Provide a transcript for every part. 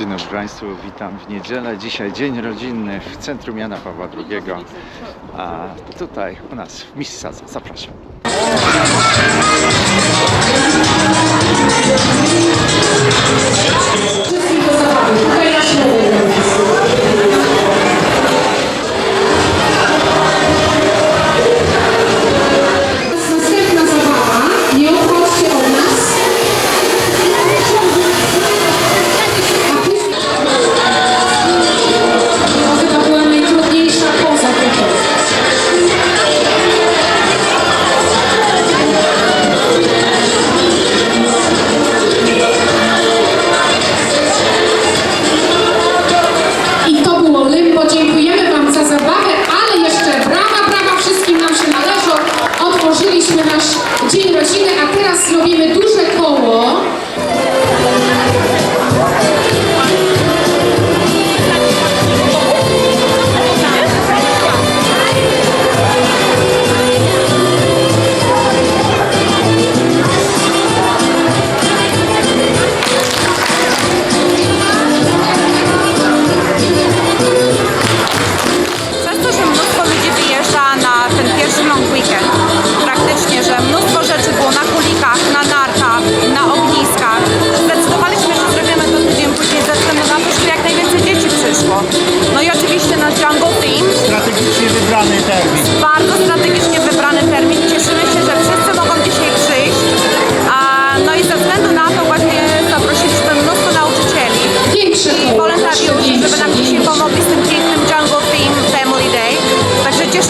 Dzień dobry Państwu, witam w niedzielę. Dzisiaj dzień rodzinny w centrum Jana Pawła II. A tutaj u nas w Missadze. Zapraszam. Następna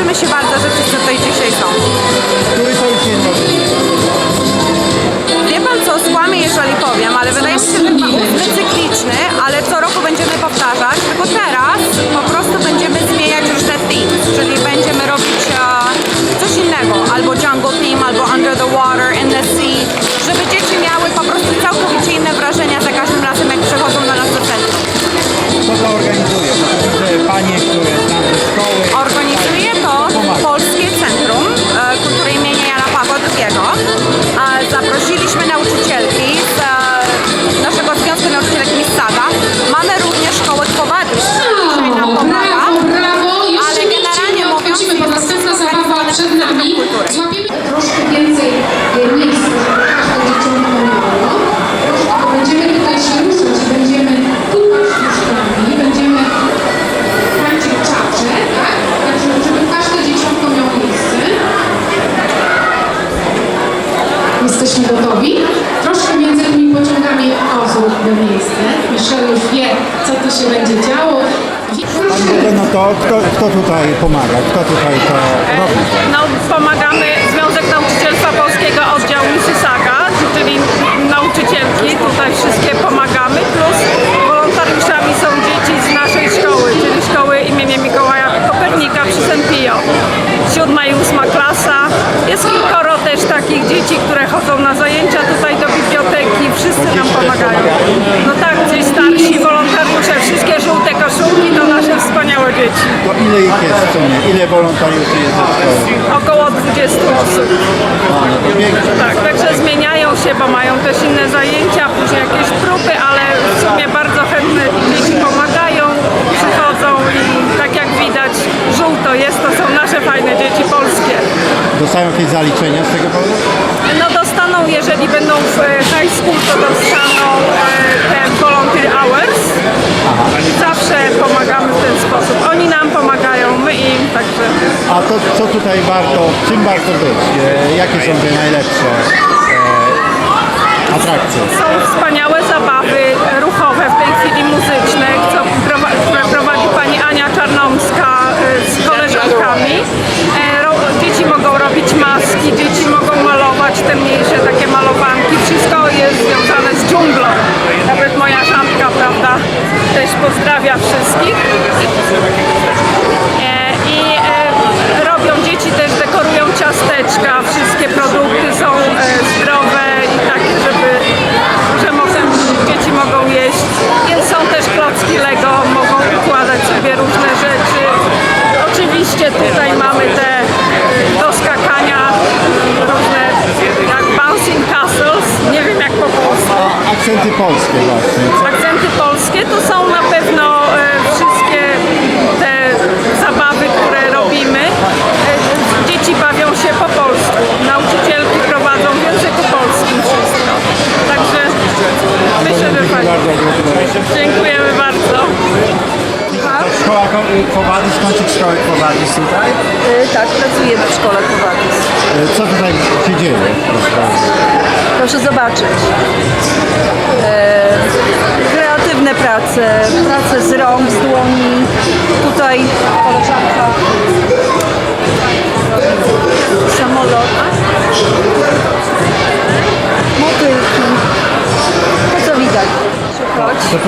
cieszymy się bardzo, że wszyscy tutaj dzisiaj są. Który to już rodziny? Wie pan co, skłamię jeżeli powiem, ale wydaje mi się, że chyba ósmy cykliczny, ale co roku będziemy powtarzać, tylko teraz po prostu będziemy zmieniać różne themes, czyli będziemy robić e, coś innego, albo jungle theme, albo under the water, in the sea, żeby dzieci miały po prostu całkowicie inne wrażenia za każdym razem, jak przychodzą do nas do centrum. Kto to organizuje? To panie, które znam ze szkoły. Jesteśmy gotowi? Troszkę między tymi pociągami o, zróbmy miejsce. Michelle już wie, co tu się będzie działo. Pani Bożeno, to kto, kto tutaj pomaga? Kto tutaj to robi? No, pomagamy Związek Nauczycielstwa Polskiego Oddział Mississauga, czyli nauczycielki, tutaj wszystkie pomagamy, plus wolontariuszami są dzieci z naszej szkoły, czyli szkoły imienia Mikołaja Kopernika przy Sempio. Siódma i ósma klasa. Jest kilkoro dzieci, które chodzą na zajęcia tutaj do biblioteki, wszyscy nam pomagają. No tak, gdzieś starsi wolontariusze, wszystkie żółte koszulki to nasze wspaniałe dzieci. To ile ich jest w sumie? Ile wolontariuszy jest ze szkoły? Około 20 osób. No. Tak, także zmieniają się, bo mają też inne zajęcia, później jakieś próby, ale w sumie bardzo chętne dzieci pomagają, przychodzą i tak jak widać żółto jest, to są nasze fajne dzieci polskie. Dostają jakieś zaliczenia z tego powodu? No dostaną, jeżeli będą w e, high school, to dostaną e, te volunteer hours. Zawsze pomagamy w ten sposób. Oni nam pomagają, my im, także... A to co tutaj warto, czym warto być? E, jakie są te najlepsze atrakcje? Są wspaniałe zabawy ruchowe, w tej chwili muzyczne, co prowadzi pani Ania Czarnomska maski, dzieci mogą malować te mniejsze takie malowanki. Wszystko jest związane z dżunglą. Nawet moja żabka, prawda, też pozdrawia wszystkich. E, I e, robią dzieci też dekorują ciasteczka, wszystkie produkty są e, zdrowe i takie, żeby, że mogą, dzieci mogą jeść. Więc są też klocki Lego, mogą układać sobie różne rzeczy. Oczywiście tutaj mamy te do skakania różne jak bouncing castles, nie wiem jak po polsku. Akcenty polskie właśnie. Akcenty polskie to Dziękujemy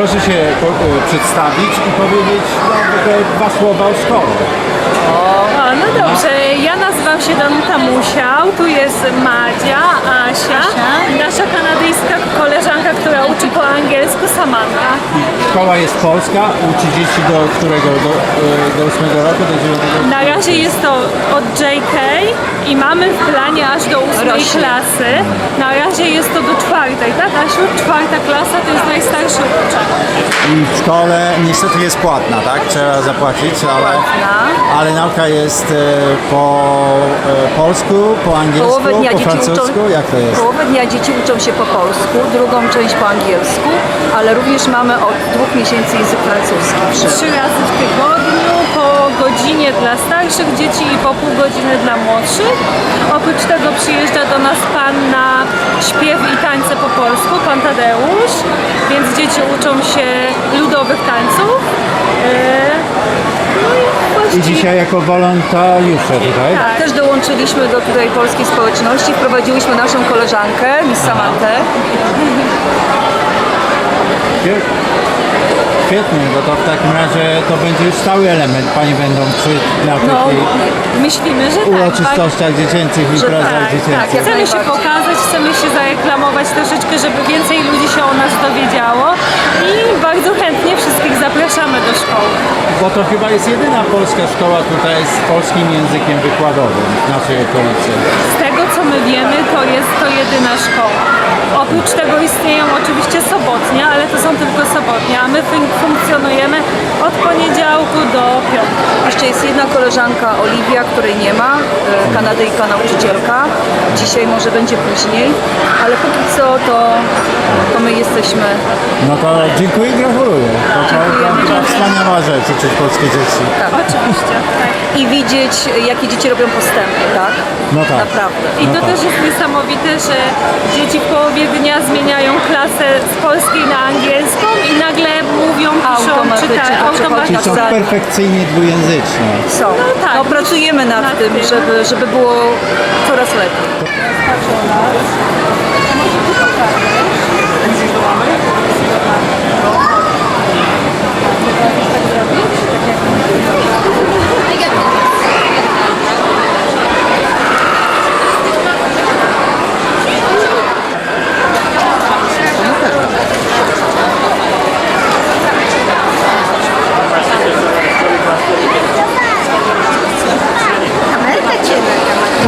proszę się po, e, przedstawić i powiedzieć no, te dwa słowa o szkole. O, no dobrze, ja nazywam się Danuta Musiał, tu jest Madzia, Asia, nasza kanadyjska koleżanka, która uczy po angielsku, Samantha. Szkoła jest polska, uczy dzieci do którego? Do, e, do 8 roku, do 9 Na razie jest to od JK i mamy w planie aż do ósmej Rośnie. klasy. Na razie jest to do czwartej, tak Asiu? Czwarta klasa to jest najstarszy uczeń. I w szkole niestety jest płatna, tak? Trzeba zapłacić, ale, ale nauka jest e, po e, polsku, po angielsku, Połowę dnia, po dzieci francusku, uczą, jak to jest? połowę dnia dzieci uczą się po polsku, drugą część po angielsku, ale również mamy od dwóch miesięcy język francuski. Trzy razy w tygodniu, godzinie dla starszych dzieci i po pół godziny dla młodszych. Oprócz tego przyjeżdża do nas pan na śpiew i tańce po polsku, pan Tadeusz, więc dzieci uczą się ludowych tańców. Yy, No i dzisiaj jako wolontariusze tutaj? tak. Też dołączyliśmy do tutaj polskiej społeczności, wprowadziłyśmy naszą koleżankę, Miss Samantę. Świetnie, bo to w takim razie to będzie już stały element. Pani będą przy na No, takich myślimy, że tak. uroczystościach dziecięcych, imprezach tak, dziecięcych. tak, Chcemy się pokazać, chcemy się zareklamować troszeczkę, żeby więcej ludzi się o nas dowiedziało i bardzo chętnie wszystkich zapraszamy do szkoły. Bo to chyba jest jedyna polska szkoła tutaj z polskim językiem wykładowym w naszej okolicy. Z tego co my wiemy, to jest to jedyna szkoła. Oprócz tego istnieją oczywiście sobotnie, ale to są tylko sobotnie, a my fun- funkcjonujemy od poniedziałku do piątku. Jeszcze jest jedna koleżanka, Oliwia, której nie ma, e, Kanadyjka, nauczycielka. Dzisiaj może będzie później, ale póki co to, to my jesteśmy. No to dziękuję i gratuluję. To, to, Dziękujemy. to, to wspaniała rzecz uczyć polskie dzieci. Tak. Oczywiście, tak. I widzieć, jakie dzieci robią postępy, tak? No tak. Naprawdę. I No to tak. też jest niesamowite, że dzieci w połowie dnia zmieniają klasę z polskiej na angielską i nagle mówią, piszą, Automatycznie czytają to Czyli są Tak. perfekcyjnie dwujęzyczne. Są. No tak. No, pracujemy nad, Nad tym, tym. żeby, żeby było coraz lepiej.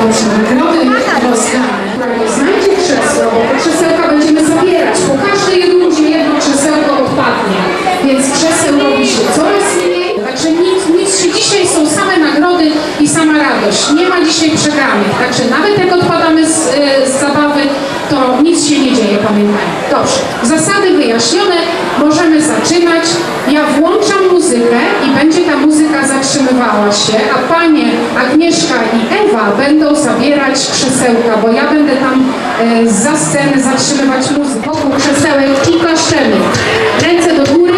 Dobrze, nagrody rozdane. Prawie znajdzie krzesło, bo te krzesełka będziemy zabierać. Po każdej rundzie jedno krzesełko odpadnie. Więc krzeseł robi się coraz mniej. Także nic, nic się dzisiaj są same nagrody i sama radość. Nie ma dzisiaj przegranych. Także nawet jak odpadamy z, e, z zabawy, to nic się nie dzieje, pamiętaj. Dobrze, zasady wyjaśnione, możemy zaczynać. Ja włączam muzykę i będzie ta muzyka zatrzymywała się, a panie Agnieszka i Ewa będą zabierać krzesełka, bo ja będę tam e, za scenę zatrzymywać muzykę. Wokół krzesełek i klaszczemy. Ręce do góry.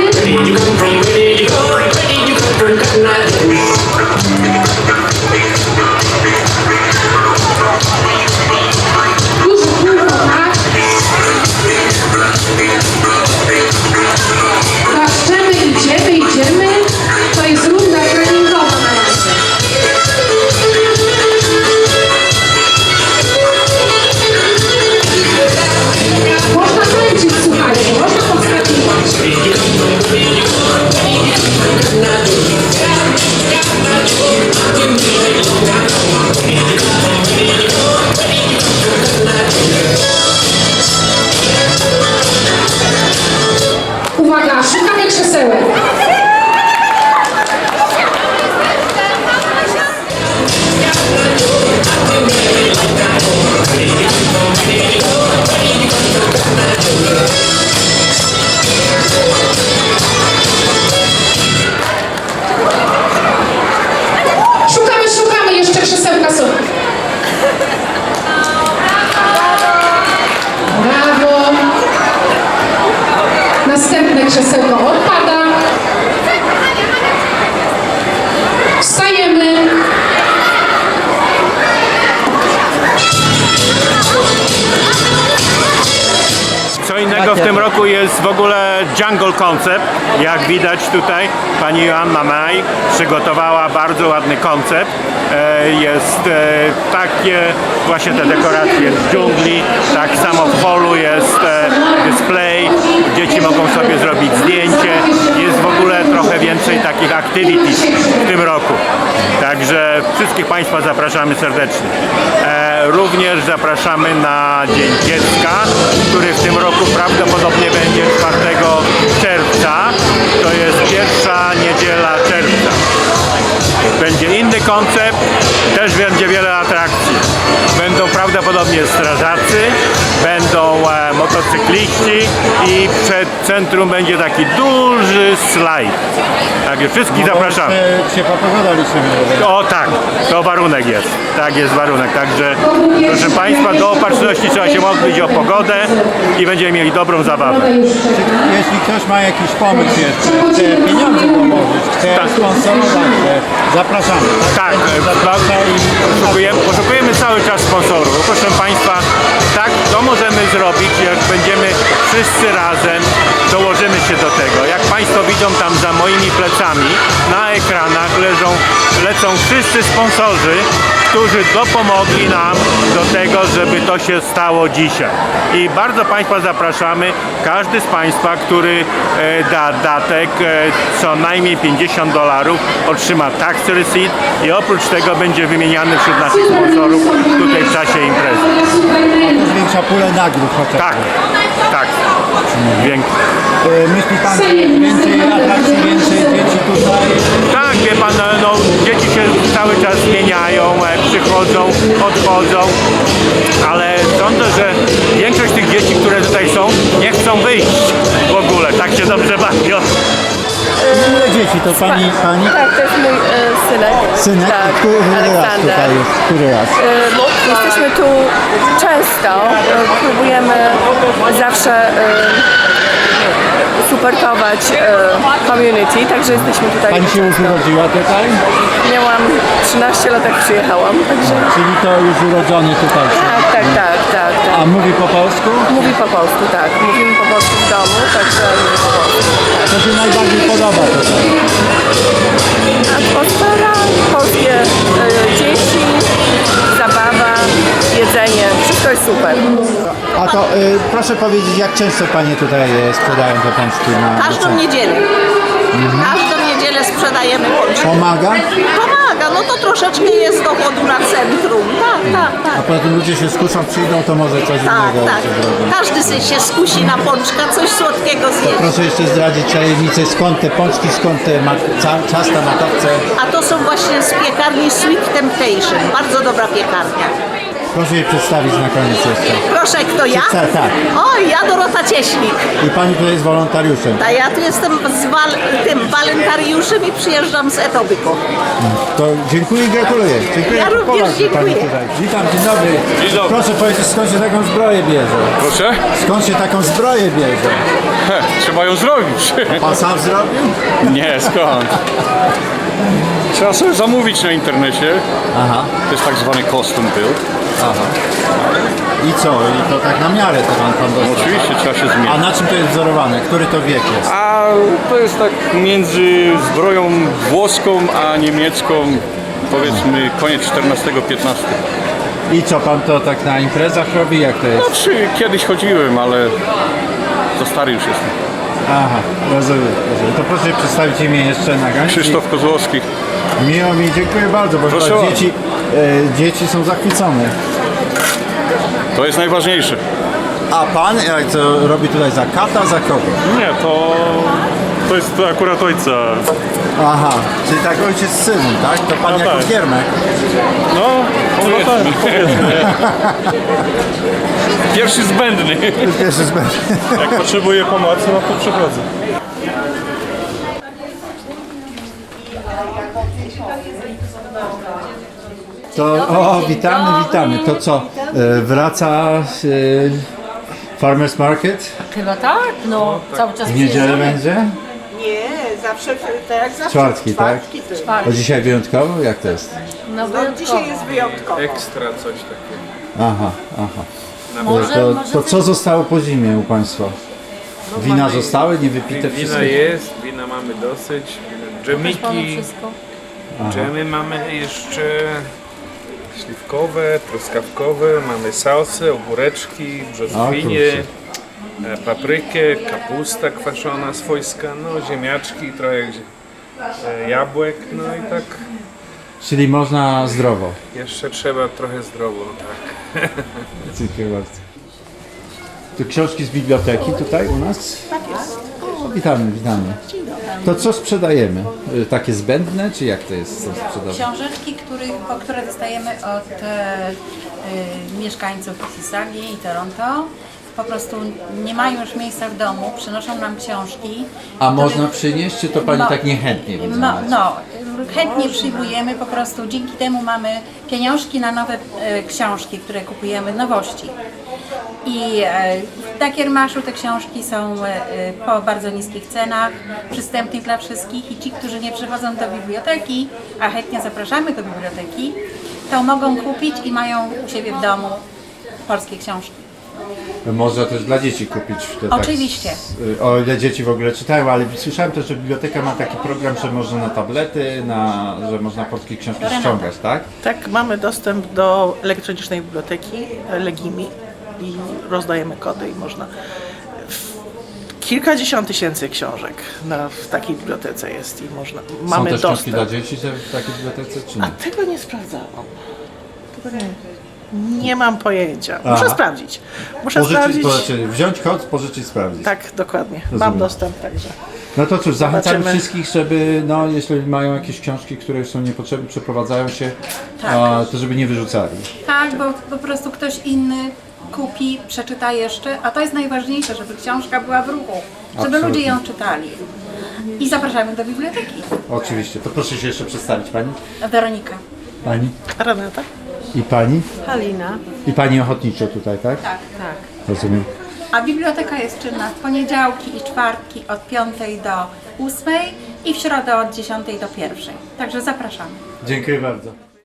Jungle Concept. Jak widać tutaj pani Joanna Maj przygotowała bardzo ładny koncept. E, Jest e, takie właśnie te dekoracje z dżungli, tak samo w holu jest e, display, dzieci mogą sobie zrobić zdjęcie. Jest w ogóle trochę więcej takich activities w tym roku. Także wszystkich Państwa zapraszamy serdecznie. Również zapraszamy na Dzień Dziecka, który w tym roku prawdopodobnie będzie 4 czerwca. To jest pierwsza niedziela czerwca. Będzie inny koncept, też będzie wiele atrakcji. Będą prawdopodobnie strażacy, będą e, motocykliści i przed centrum będzie taki duży slajd. Także wszystkich zapraszamy. Czy ciepła pogoda liczymy? O tak, to warunek jest. Tak jest warunek. Także proszę Państwa, do opatrzności trzeba się modlić o pogodę i będziemy mieli dobrą zabawę. Jeśli ktoś ma jakiś pomysł jeszcze, chce pieniądze pomożeć, chce Tak. sponsorować, e, zapraszamy. Tak, Poszukujemy, poszukujemy cały czas sponsorów. Proszę Państwa, tak, to możemy zrobić, jak będziemy wszyscy razem, dołożymy się do tego. Jak Państwo widzą tam za moimi plecami, na ekranach leżą, lecą wszyscy sponsorzy, którzy dopomogli nam do tego, żeby to się stało dzisiaj. I bardzo Państwa zapraszamy, każdy z Państwa, który e, da datek e, co najmniej 50 dolarów, otrzyma tax receipt i oprócz tego będzie wymieniany wśród naszych sponsorów tutaj w czasie imprezy. zwiększa pulę nagród. Tak, tak. Większy. E, Myśli pan, że więcej atrakcji, więcej dzieci tutaj? Tak, wie pan, no, no, dzieci się cały czas zmieniają, e, przychodzą, odchodzą, ale sądzę, że większość tych dzieci, które tutaj są, nie chcą wyjść w ogóle, tak się dobrze bawią. Ile dzieci to pani, pani? Tak, to jest mój e, synek. Synek? Tak, Który raz Aleksander. tutaj jest? Który raz? E, Jesteśmy tu często, próbujemy zawsze e, supportować e, community, także jesteśmy tutaj. Pani się już urodziła tutaj? Miałam 13 lat, jak przyjechałam, także Czyli to już urodzony tutaj. tak, tak, tak, tak, tak. A mówi po polsku? Mówi po polsku, tak. Mówimy po polsku w domu, także mówi po polsku. Co się najbardziej podoba tutaj? Atmosfera, polskie e, dzieci, jedzenie, wszystko jest super. A to y, proszę powiedzieć, jak często Panie tutaj e, sprzedają te pączki na Każdą wycenie? niedzielę. Każdą niedzielę sprzedajemy łącznie. Pomaga? Pomaga, no to troszeczkę jest dochodu na centrum. Tak, tak, A tak. poza tym ludzie się skuszą, przyjdą, to może coś Tak, innego tak. się zrobią. Każdy sobie się skusi na pączka, coś słodkiego zjeść. Proszę jeszcze zdradzić tajemnicę, skąd te pączki, skąd te ma- ca- ciasta, makowce. A to są właśnie z piekarni Sweet Temptation. Bardzo dobra piekarnia. Proszę je przedstawić na koniec jeszcze. Proszę, kto ja? Tak, tak. Oj, ja Dorota Cieślik. I Pani tutaj jest wolontariuszem. A ja tu jestem z wal, tym walentariuszem i przyjeżdżam z Etobiku. To dziękuję i gratuluję. Dziękuję. Ja również Pani dziękuję. tutaj. Witam, dzień dobry. Dzień dobry. Proszę powiedzieć, skąd się taką zbroję bierze? Proszę? Skąd się taką zbroję bierze? Heh, trzeba ją zrobić. Pan sam zrobił? Nie, skąd? Trzeba sobie zamówić na internecie. Aha. To jest tak zwany custom build. I co? I to tak na miarę to Pan, pan dostał? Oczywiście trzeba się A zmienić. na czym to jest wzorowane? Który to wiek jest? A to jest tak między zbroją włoską a niemiecką, powiedzmy koniec XIV-XV. I co, Pan to tak na imprezach robi? Jak to jest? Znaczy kiedyś chodziłem, ale za stary już jestem. Aha, rozumiem, rozumiem. To proszę przedstawić imię jeszcze na gang. Krzysztof Kozłowski. Miło mi, dziękuję bardzo, bo Proszę chyba bardzo. dzieci, e, dzieci są zachwycone. To jest najważniejsze. A Pan, jak to robi tutaj za kata, za kogo? Nie, to, to jest akurat ojca. Aha, czyli tak ojciec z synem, tak? To Pan No jako tak. giermek. No, powiedzmy. powiedzmy. Pierwszy zbędny. Pierwszy zbędny. Jak potrzebuję pomocy, no to przychodzę. To, o, witamy, witamy. To co, e, wraca e, Farmers Market? Chyba tak, no cały czas W niedzielę przyjeżdżamy. będzie? Zawsze tak jak zawsze. Czwartki, tak? to. O dzisiaj wyjątkowo? Jak to jest? No wyjątkowo. Dzisiaj jest wyjątkowo. Ekstra coś takiego. Aha, aha. Może, To, może to co zostało po zimie u Państwa? Wina zostały, nie wypite Wina wszystkie? jest, wina mamy dosyć, dżemiki, wszystko. dżemy mamy jeszcze śliwkowe, truskawkowe, mamy salsy, ogóreczki, brzoskwinie, e, paprykę, kapusta kwaszona swojska, no ziemniaczki, trochę e, jabłek, no i tak Czyli można zdrowo. jeszcze trzeba trochę zdrowo, tak. Dziękuję bardzo. Tu książki z biblioteki tutaj u nas? Tak jest. O, witamy, witamy. To co sprzedajemy? Y, Takie zbędne, czy jak to jest, co? Książeczki, których, po które dostajemy od e, e, mieszkańców Mississaugi i Toronto. Po prostu nie mają już miejsca w domu, przynoszą nam książki. A można przynieść, czy to pani No, tak niechętnie widzę? No, no, chętnie przyjmujemy, po prostu dzięki temu mamy pieniążki na nowe e, książki, które kupujemy, nowości. I e, na Kiermaszu te książki są e, e, po bardzo niskich cenach, przystępnych dla wszystkich i ci, którzy nie przychodzą do biblioteki, a chętnie zapraszamy do biblioteki, to mogą kupić i mają u siebie w domu polskie książki. Można też dla dzieci kupić. Te tak Oczywiście. y, o ile dzieci w ogóle czytają, ale słyszałem też, że biblioteka ma taki program, że można na tablety, na, że można polskie książki Renata. ściągać, tak? Tak, mamy dostęp do elektronicznej biblioteki e, Legimi i rozdajemy kody i można. Kilkadziesiąt tysięcy książek na, w takiej bibliotece jest i można. Mamy Są też książki dostęp. dla dzieci w takiej bibliotece, czy A nie? tego nie sprawdzałam. Tego nie, nie mam pojęcia. Muszę Aha. sprawdzić. Muszę Pożyczyć, sprawdzić. to znaczy wziąć kod, pożyczyć, sprawdzić. Tak, dokładnie. Rozumiem. Mam dostęp także. No to cóż, zachęcamy Zobaczymy. wszystkich, żeby, no, jeśli mają jakieś książki, które są niepotrzebne, przeprowadzają się, a, to żeby nie wyrzucali. Tak, bo po prostu ktoś inny kupi, przeczyta jeszcze, a to jest najważniejsze, żeby książka była w ruchu, żeby Absolutnie. ludzie ją czytali. I zapraszamy do biblioteki. Oczywiście. To proszę się jeszcze przedstawić Pani. Weronika. Pani Renata? I Pani. Halina. I Pani ochotniczo tutaj, tak? Tak, tak. Rozumiem. A biblioteka jest czynna w poniedziałki i czwartki od 5 do 8 i w środę od 10 do 1. Także zapraszamy. Dziękuję bardzo.